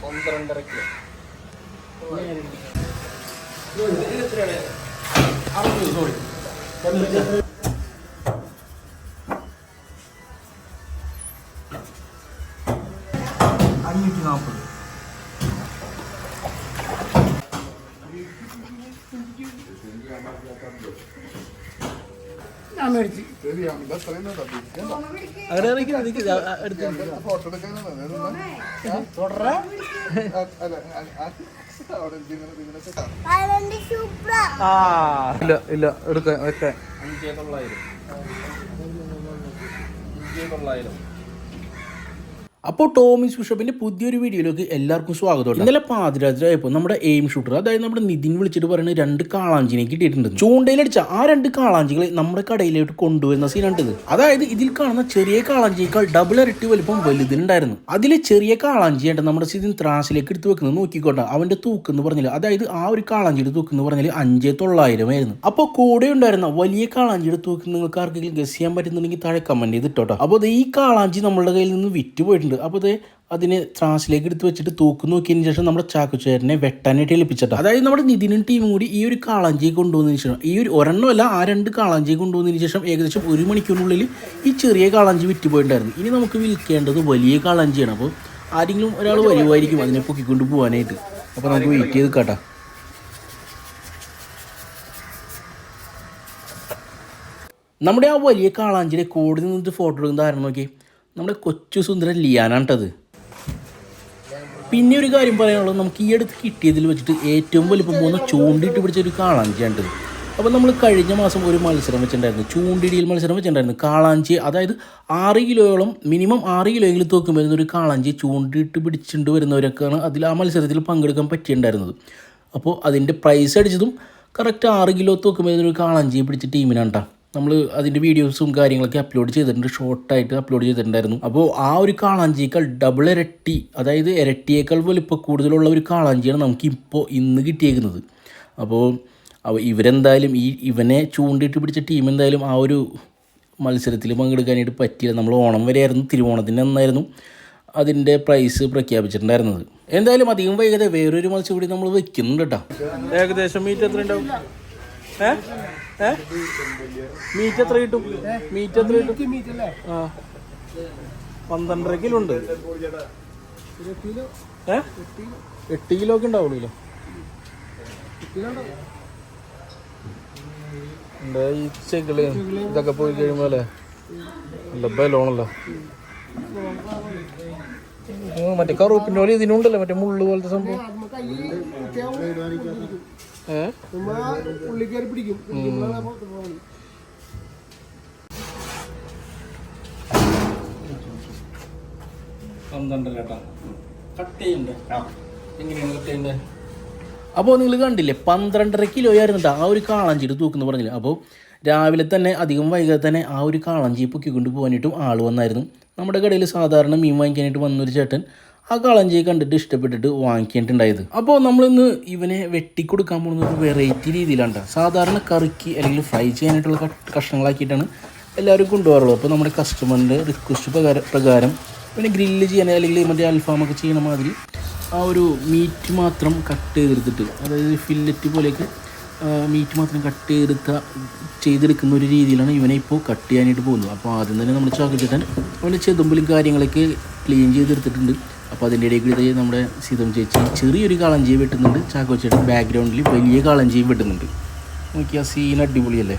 പന്ത്രണ്ടര കിലോ അഞ്ഞൂറ്റി നാൽപ്പത് ഞാൻ മേടിച്ച് ഇറങ്ങി ഫോട്ടോ ആ ഇല്ല ഇല്ല എടുക്കാൻ വെക്കാൻ അഞ്ചേ തൊള്ളായിരം. തൊള്ളായിരം. അപ്പോൾ ടോമിസ് ബിഷപ്പിന്റെ പുതിയൊരു വീഡിയോയിലേക്ക് എല്ലാവർക്കും സ്വാഗതം ഇന്നലെ പാതിരാത്രിയായപ്പോൾ നമ്മുടെ എയിം ഷൂട്ടർ അതായത് നമ്മുടെ നിതിൻ വിളിച്ചിട്ട് പറയുന്ന രണ്ട് കാളാഞ്ചിനെ കിട്ടിയിട്ടുണ്ട്. ചൂണ്ടയിലടിച്ച ആ രണ്ട് കാളാഞ്ചികളെ നമ്മുടെ കടയിലോട്ട് കൊണ്ടുവരുന്ന സീനാണിത്. അതായത് ഇതിൽ കാണുന്ന ചെറിയ കാളാഞ്ചിയേക്കാൾ ഡബിൾ ഇരട്ടി വലിപ്പം വലുതിനുണ്ടായിരുന്നു അതിലെ ചെറിയ കാളാഞ്ചിയായിട്ട് നമ്മുടെ സിതിൻ ത്രാസിലേക്ക് എടുത്തു വെക്കുന്നത് നോക്കിക്കോട്ടെ. അവന്റെ തൂക്ക് എന്ന് പറഞ്ഞാൽ അതായത് ആ ഒരു കാളാഞ്ചിയുടെ തൂക്ക് എന്ന് പറഞ്ഞാൽ അഞ്ചേ തൊള്ളായിരമായിരുന്നു അപ്പോൾ കൂടെ ഉണ്ടായിരുന്ന വലിയ കാളാഞ്ചിയുടെ തൂക്കം നിങ്ങൾക്ക് ആർക്കെങ്കിലും ഗസ് ചെയ്യാൻ പറ്റുന്നുണ്ടെങ്കിൽ താഴെ കമന്റ് ചെയ്തിട്ടോട്ടോ അപ്പോൾ ഈ കാളാഞ്ചി നമ്മളുടെ കയ്യിൽ നിന്ന് വിറ്റ് പോയിട്ടുണ്ട്. അപ്പോൾ ദേ അതിനെ ത്രാസിലേക്ക് എടുത്ത് വെച്ചിട്ട് തൂക്ക് നോക്കിയതിന് ശേഷം നമ്മുടെ ചാക്കുച്ചേരനെ വെട്ടാനായിട്ട് ഏൽപ്പിച്ചിട്ട്. അതായത് നമ്മുടെ നിതിനും ടീമും കൂടി ഈ ഒരു കാളാഞ്ചി കൊണ്ടുവന്നതിന് ശേഷം ഈ ഒരു ഒരെണ്ണമല്ല ആ രണ്ട് കാളാഞ്ചി കൊണ്ടുവന്നതിന് ശേഷം ഏകദേശം ഒരു മണിക്കൂറിനുള്ളിൽ ഈ ചെറിയ കാളാഞ്ചി വിറ്റ് പോയിട്ടുണ്ടായിരുന്നു ഇനി നമുക്ക് വിൽക്കേണ്ടത് വലിയ കാളാഞ്ചിയാണ്. അപ്പോൾ ആരെങ്കിലും ഒരാൾ വരുമായിരിക്കും അതിനെ പൊക്കിക്കൊണ്ട് പോകാനായിട്ട് അപ്പോൾ നമുക്ക് വെയിറ്റ് ചെയ്ത് കേട്ടോ നമ്മുടെ ആ വലിയ കാളാഞ്ചിയുടെ കൂടെ നിന്നിട്ട് ഫോട്ടോ എടുക്കുന്ന ആരും നോക്കി നമ്മുടെ കൊച്ചു സുന്ദരൻ ലിയാനാണ് കേട്ടത് പിന്നെ ഒരു കാര്യം പറയാനുള്ളത് നമുക്ക് ഈ അടുത്ത് കിട്ടിയതിൽ വെച്ചിട്ട് ഏറ്റവും വലിപ്പം പോകുന്ന ചൂണ്ടിയിട്ട് പിടിച്ച ഒരു കാളാഞ്ചിയാണ്ടത് അപ്പോൾ നമ്മൾ കഴിഞ്ഞ മാസം ഒരു മത്സരം വെച്ചിട്ടുണ്ടായിരുന്നു ചൂണ്ടിടിയിൽ മത്സരം വെച്ചിട്ടുണ്ടായിരുന്നു. കാളാഞ്ചി അതായത് ആറ് കിലോയോളം മിനിമം ആറ് കിലോയെങ്കിലും തൂക്കം വരുന്ന ഒരു കാളാഞ്ചി ചൂണ്ടിയിട്ട് പിടിച്ചിട്ട് വരുന്നവരൊക്കെയാണ് അതിൽ ആ മത്സരത്തിൽ പങ്കെടുക്കാൻ പറ്റിയിട്ടുണ്ടായിരുന്നത്. അപ്പോൾ അതിന്റെ പ്രൈസ് അടിച്ചതും കറക്റ്റ് ആറ് കിലോ തൂക്കം വരുന്ന ഒരു കാളാഞ്ചിയെ പിടിച്ച ടീമിനാണ് കേട്ടോ നമ്മൾ അതിന്റെ വീഡിയോസും കാര്യങ്ങളൊക്കെ അപ്ലോഡ് ചെയ്തിട്ടുണ്ട്. ഷോർട്ടായിട്ട് അപ്ലോഡ് ചെയ്തിട്ടുണ്ടായിരുന്നു. അപ്പോൾ ആ ഒരു കാളാഞ്ചിയേക്കാൾ ഡബിൾ ഇരട്ടി അതായത് ഇരട്ടിയേക്കാൾ വലിപ്പം കൂടുതലുള്ള ഒരു കാളാഞ്ചിയാണ് നമുക്ക് ഇപ്പോൾ ഇന്ന് കിട്ടിയേക്കുന്നത്. അപ്പോൾ ഇവരെന്തായാലും ഈ ഇവനെ ചൂണ്ടിയിട്ട് പിടിച്ച ടീം എന്തായാലും ആ ഒരു മത്സരത്തിൽ പങ്കെടുക്കാനായിട്ട് പറ്റിയില്ല. നമ്മൾ ഓണം വരെ ആയിരുന്നു തിരുവോണത്തിന് അന്നായിരുന്നു അതിന്റെ പ്രൈസ് പ്രഖ്യാപിച്ചിട്ടുണ്ടായിരുന്നത്. എന്തായാലും അധികം വൈകാതെ വേറൊരു മത്സ്യം കൂടി നമ്മൾ വെക്കുന്നുണ്ട് കേട്ടോ. ഏകദേശം മീറ്റ് എത്ര ഉണ്ടാവും ഏ ഏ? മീറ്റ് എത്ര കിട്ടും? മീറ്റ് എത്ര കിട്ടും? ആ. പന്ത്രണ്ടര കിലോ? ഉണ്ട് ഏ? എട്ട് കിലോ? ഒക്കെ ഉണ്ടാവുള്ളൂ ഈച്ചകൾ ഈ ഇതൊക്കെ പോയി കഴിയുമ്പോ അല്ലേ? നല്ല ബലോണല്ലോ മറ്റേ കറുപ്പിന്റെ പോലെ ഇതിനുണ്ടല്ലോ മറ്റേ മുള്ളു പോലത്തെ സംഭവം. നമ്മ കയ്യിൽ കുത്തിയാവും ഏ നമ്മ ഉള്ളി കയറി പിടിക്കും പോകുന്നത്. അപ്പോൾ നിങ്ങൾ കണ്ടില്ലേ പന്ത്രണ്ടര കിലോ ആയിരുന്നു ആ ഒരു കാളാഞ്ചിയുടെ തൂക്കുന്നു പറഞ്ഞില്ല. അപ്പോൾ രാവിലെ തന്നെ അധികം വൈകാതെ തന്നെ ആ ഒരു കാളാഞ്ചി പൊക്കിക്കൊണ്ട് പോകാനായിട്ടും ആൾ വന്നായിരുന്നു. നമ്മുടെ കടയിൽ സാധാരണ മീൻ വാങ്ങിക്കാനായിട്ട് വന്നൊരു ചേട്ടൻ ആ കളഞ്ചി കണ്ടിട്ട് ഇഷ്ടപ്പെട്ടിട്ട് വാങ്ങിക്കിട്ടുണ്ടായത് അപ്പോൾ നമ്മളിന്ന് ഇവനെ വെട്ടിക്കൊടുക്കാൻ പോകുന്ന ഒരു വെറൈറ്റി രീതിയിലാണ് സാധാരണ കറിക്ക് അല്ലെങ്കിൽ ഫ്രൈ ചെയ്യാനായിട്ടുള്ള കഷ്ണങ്ങളാക്കിയിട്ടാണ് എല്ലാവരും കൊണ്ടുപോകാറുള്ളത്. അപ്പോൾ നമ്മുടെ കസ്റ്റമറിന്റെ റിക്വസ്റ്റ് പ്രകാരം പ്രകാരം പിന്നെ ഗ്രില്ല് ചെയ്യാൻ അല്ലെങ്കിൽ മറ്റേ അൽഫാമൊക്കെ ചെയ്യണ മാതിരി ആ ഒരു മീറ്റ് മാത്രം കട്ട് ചെയ്തെടുത്തിട്ട് അതായത് ഫില്ലറ്റ് പോലെയൊക്കെ മീറ്റ് മാത്രം കട്ട് ചെയ്തെടുത്ത ചെയ്തെടുക്കുന്ന ഒരു രീതിയിലാണ് ഇവനെ ഇപ്പോൾ കട്ട് ചെയ്യാനായിട്ട് പോകുന്നത്. അപ്പോൾ ആദ്യം തന്നെ നമ്മൾ ചാക്കച്ചേട്ടൻ അവന്റെ ചെതുമ്പിലും കാര്യങ്ങളൊക്കെ ക്ലീൻ ചെയ്തെടുത്തിട്ടുണ്ട്. അപ്പോൾ അതിന്റെ ഇടയിൽ കൂടി നമ്മുടെ സീതം ചേച്ചി ചെറിയൊരു കാളഞ്ചി വെട്ടുന്നുണ്ട്. ചാക്കോച്ചേട്ടൻ ബാക്ക്ഗ്രൗണ്ടിൽ വലിയ കാളഞ്ചിയും വെട്ടുന്നുണ്ട്. നോക്കിയാൽ സീൻ അടിപൊളിയല്ലേ?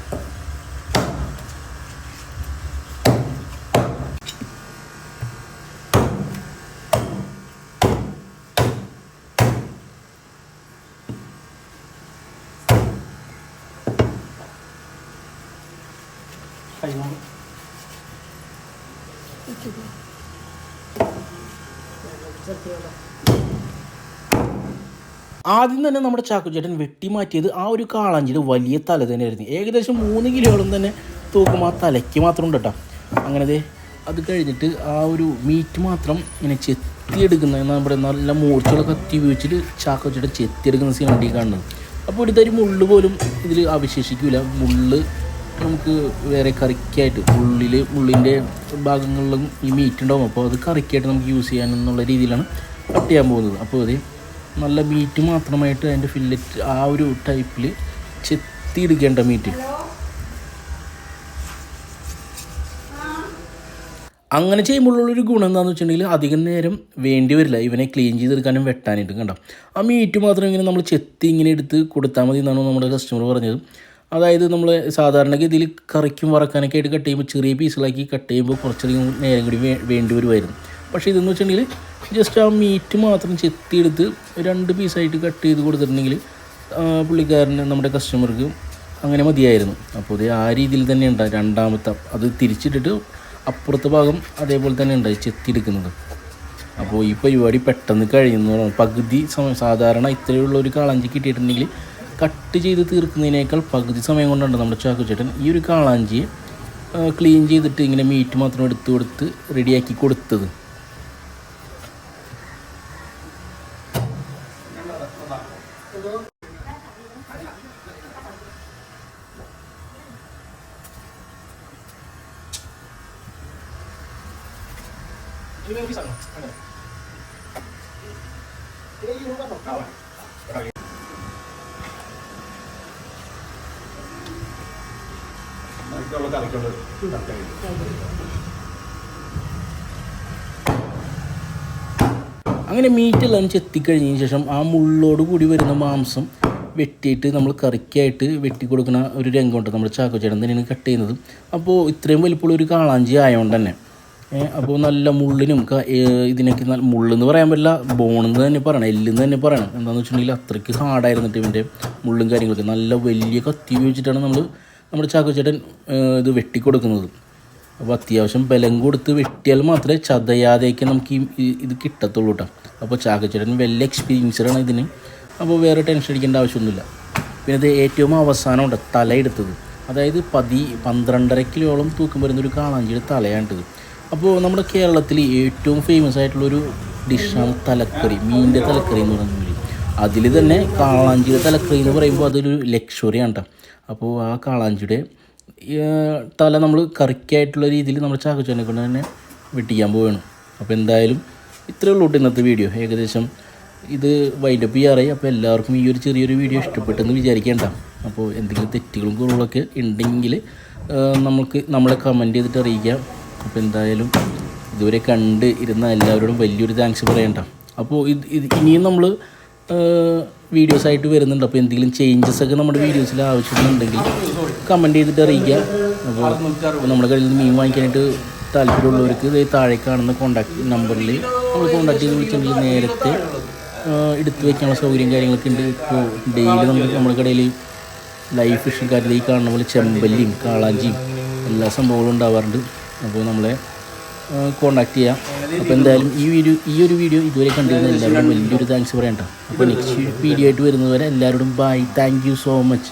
ആദ്യം തന്നെ നമ്മുടെ ചാക്കുചേട്ടൻ വെട്ടിമാറ്റിയത് ആ ഒരു കാളാഞ്ചിയുടെ വലിയ തല തന്നെയായിരുന്നു. ഏകദേശം മൂന്ന് കിലോളം തന്നെ തൂക്കും ആ തലയ്ക്ക് മാത്രം ഉണ്ട് കേട്ടോ. അങ്ങനെ അത് കഴിഞ്ഞിട്ട് ആ ഒരു മീറ്റ് മാത്രം ഇങ്ങനെ ചെത്തിയെടുക്കുന്ന നമ്മുടെ നല്ല മൂർച്ചയുള്ള കത്തി ഉപയോഗിച്ചിട്ട് ചാക്കുചേട്ടൻ ചെത്തിയെടുക്കുന്ന സീനാണ് ഈ കാണുന്നത്. അപ്പോൾ ഒരു തരി മുള്ളു പോലും ഇതിൽ അവശേഷിക്കില്ല മുള്ള് നമുക്ക് വേറെ കറിക്കായിട്ട് ഉള്ളിൽ ഉള്ളിന്റെ ഭാഗങ്ങളിലും ഈ മീറ്റ് ഉണ്ടാവും. അപ്പോൾ അത് കറിക്കായിട്ട് നമുക്ക് യൂസ് ചെയ്യാൻ എന്നുള്ള രീതിയിലാണ് കട്ട് ചെയ്യാൻ പോകുന്നത്. അപ്പോൾ അത് നല്ല മീറ്റ് മാത്രമായിട്ട് അതിന്റെ ഫില്ലറ്റ് ആ ഒരു ടൈപ്പിൽ ചെത്തിയെടുക്കേണ്ട മീറ്റ് അങ്ങനെ ചെയ്യുമ്പോഴുള്ളൊരു ഗുണം എന്താണെന്ന് വെച്ചിട്ടുണ്ടെങ്കിൽ അധികം നേരം വേണ്ടി വരില്ല. ഇവനെ ക്ലീൻ ചെയ്തെടുക്കാനും വെട്ടാനായിട്ടും കണ്ടോ? ആ മീറ്റ് മാത്രം ഇങ്ങനെ നമ്മൾ ചെത്തി ഇങ്ങനെ എടുത്ത് കൊടുത്താൽ മതി എന്നാണ് നമ്മുടെ കസ്റ്റമർ പറഞ്ഞത്. അതായത് നമ്മൾ സാധാരണഗതിയിൽ കറിക്കും വറക്കാനൊക്കെ ആയിട്ട് കട്ട് ചെയ്യുമ്പോൾ ചെറിയ പീസുകളാക്കി കട്ട് ചെയ്യുമ്പോൾ കുറച്ചധികം നേരം കൂടി വേണ്ടി വരുമായിരുന്നു. പക്ഷേ ഇതെന്ന് വെച്ചിട്ടുണ്ടെങ്കിൽ ജസ്റ്റ് ആ മീറ്റ് മാത്രം ചെത്തിയെടുത്ത് രണ്ട് പീസായിട്ട് കട്ട് ചെയ്ത് കൊടുത്തിട്ടുണ്ടെങ്കിൽ പുള്ളിക്കാരന് നമ്മുടെ കസ്റ്റമർക്ക് അങ്ങനെ മതിയായിരുന്നു. അപ്പോൾ ഇത് ആ രീതിയിൽ തന്നെ ഉണ്ടായി രണ്ടാമത്തെ അത് തിരിച്ചിട്ടിട്ട് അപ്പുറത്തെ ഭാഗം അതേപോലെ തന്നെ ഉണ്ടായി ചെത്തിയെടുക്കുന്നത്. അപ്പോൾ ഈ പരിപാടി പെട്ടെന്ന് കഴിയുന്നു. പകുതി സമയം സാധാരണ ഇത്രയുള്ള ഒരു കാളാഞ്ചി കിട്ടിയിട്ടുണ്ടെങ്കിൽ കട്ട് ചെയ്ത് തീർക്കുന്നതിനേക്കാൾ പകുതി സമയം കൊണ്ടാണ് നമ്മുടെ ചാക്കുചേട്ടൻ ഈ ഒരു കാളാഞ്ചിയെ ക്ലീൻ ചെയ്തിട്ട് ഇങ്ങനെ മീറ്റ് മാത്രം എടുത്ത് കൊടുത്ത് റെഡിയാക്കി കൊടുത്തത്. അങ്ങനെ മീറ്റ് ലഞ്ച് എത്തിക്കഴിഞ്ഞതിന് ശേഷം ആ മുള്ളോട് കൂടി വരുന്ന മാംസം വെട്ടിയിട്ട് നമ്മൾ കറിക്കായിട്ട് വെട്ടി കൊടുക്കുന്ന ഒരു രംഗമുണ്ട്. നമ്മുടെ ചാക്കോച്ചേട്ടൻ തന്നെയാണ് കട്ട് ചെയ്യുന്നത്. അപ്പോൾ ഇത്രയും വലിപ്പമുള്ള ഒരു കാളാഞ്ചി ആയതുകൊണ്ട് തന്നെ അപ്പോൾ നല്ല മുള്ളിനും ഇതിനൊക്കെ നല്ല മുള്ളെന്ന് പറയാൻ പറ്റില്ല ബോണെന്ന് തന്നെ പറയണം എല്ലെന്ന് തന്നെ പറയണം. എന്താണെന്ന് വെച്ചിട്ടുണ്ടെങ്കിൽ അത്രയ്ക്ക് ഹാർഡായിരുന്നിട്ട് ഇവന്റെ മുള്ളും കാര്യങ്ങളൊക്കെ. നല്ല വലിയ കത്തി ഉപയോഗിച്ചിട്ടാണ് നമ്മൾ നമ്മുടെ ചാക്കോച്ചേട്ടൻ ഏ, ഇത് വെട്ടിക്കൊടുക്കുന്നത്. അപ്പോൾ അത്യാവശ്യം ബലം കൊടുത്ത് വെട്ടിയാൽ മാത്രമേ ചതയാതെയൊക്കെ നമുക്ക് ഈ ഇത് കിട്ടത്തുള്ളൂ കേട്ടോ അപ്പോൾ ചാക്കച്ചേട്ടൻ വലിയ എക്സ്പീരിയൻസ്ഡാണ് ഇതിന്. അപ്പോൾ വേറെ ടെൻഷൻ അടിക്കേണ്ട ആവശ്യമൊന്നുമില്ല. പിന്നെ ഇത് ഏറ്റവും അവസാനമുണ്ട് തല എടുത്തത് അതായത് പതി പന്ത്രണ്ടര കിലോളം തൂക്കം വരുന്ന ഒരു കാളാഞ്ചിയുടെ തലയാണിത് അപ്പോൾ നമ്മുടെ കേരളത്തിൽ ഏറ്റവും ഫേമസ് ആയിട്ടുള്ളൊരു ഡിഷാണ് തലക്കറി മീനിന്റെ തലക്കറി എന്ന് പറയുന്നത് അതിൽ തന്നെ കാളാഞ്ചിയുടെ തലക്കറി എന്ന് പറയുമ്പോൾ അതൊരു ലക്ഷറിയാണ് കേട്ടോ അപ്പോൾ ആ കാളാഞ്ചിയുടെ തല നമ്മൾ കറിക്കായിട്ടുള്ള രീതിയിൽ നമ്മൾ ചാക്കച്ചനെ കൊണ്ട് തന്നെ വെട്ടിക്കാൻ പോവുകയാണ് അപ്പോൾ എന്തായാലും ഇത്രയേ ഉള്ളൂ ഇന്നത്തെ വീഡിയോ ഏകദേശം ഇത് വൈൻഡപ്പ് ചെയ്യാറായി. അപ്പോൾ എല്ലാവർക്കും ഈ ഒരു ചെറിയൊരു വീഡിയോ ഇഷ്ടപ്പെട്ടെന്ന് വിചാരിക്കേണ്ട അപ്പോൾ എന്തെങ്കിലും തെറ്റുകളും കുറവുകളൊക്കെ ഉണ്ടെങ്കിൽ നമുക്ക് നമ്മളെ കമന്റ് ചെയ്തിട്ട് അറിയിക്കാം. അപ്പോൾ എന്തായാലും ഇതുവരെ കണ്ട് ഇരുന്ന എല്ലാവരോടും വലിയൊരു താങ്ക്സ് പറയണ്ട. അപ്പോൾ ഇത് ഇത് ഇനിയും നമ്മൾ വീഡിയോസ് ആയിട്ട് വരുന്നുണ്ട്. അപ്പോൾ എന്തെങ്കിലും ചേഞ്ചസ് ഒക്കെ നമ്മുടെ വീഡിയോസിൽ ആവശ്യമുണ്ടെങ്കിൽ കമന്റ് ചെയ്തിട്ട് അറിയിക്കുക. അപ്പോൾ നമ്മുടെ കയ്യിൽ നിന്ന് മീൻ വാങ്ങിക്കാനായിട്ട് താല്പര്യമുള്ളവർക്ക് ഇത് താഴെ കാണുന്ന കോൺടാക്ട് നമ്പറിൽ നമ്മൾ കോൺടാക്ട് ചെയ്ത് വിളിച്ചിട്ടുണ്ടെങ്കിൽ നേരത്തെ എടുത്തു വയ്ക്കാനുള്ള സൗകര്യം കാര്യങ്ങളൊക്കെ ഉണ്ട്. ഇപ്പോൾ ഡെയിലി നമുക്ക് നമ്മുടെ കടയിൽ ലൈഫ് ഫിഷിംഗ് കാര്യത്തിൽ ഈ കാണുന്ന പോലെ ചെമ്പല്ലിയും കാളാഞ്ചിയും എല്ലാ സംഭവങ്ങളും ഉണ്ടാവാറുണ്ട്. അപ്പോൾ നമ്മളെ കോണ്ടാക്ട് ചെയ്യാം. അപ്പോൾ എന്തായാലും ഈ വീഡിയോ ഈ ഒരു വീഡിയോ ഇതുവരെ കണ്ടിരുന്ന എല്ലാവരും വലിയൊരു താങ്ക്സ് പറയണ്ട. അപ്പോൾ നെക്സ്റ്റ് വീഡിയോ ആയിട്ട് വരുന്നതുവരെ എല്ലാവരോടും bye thank you so much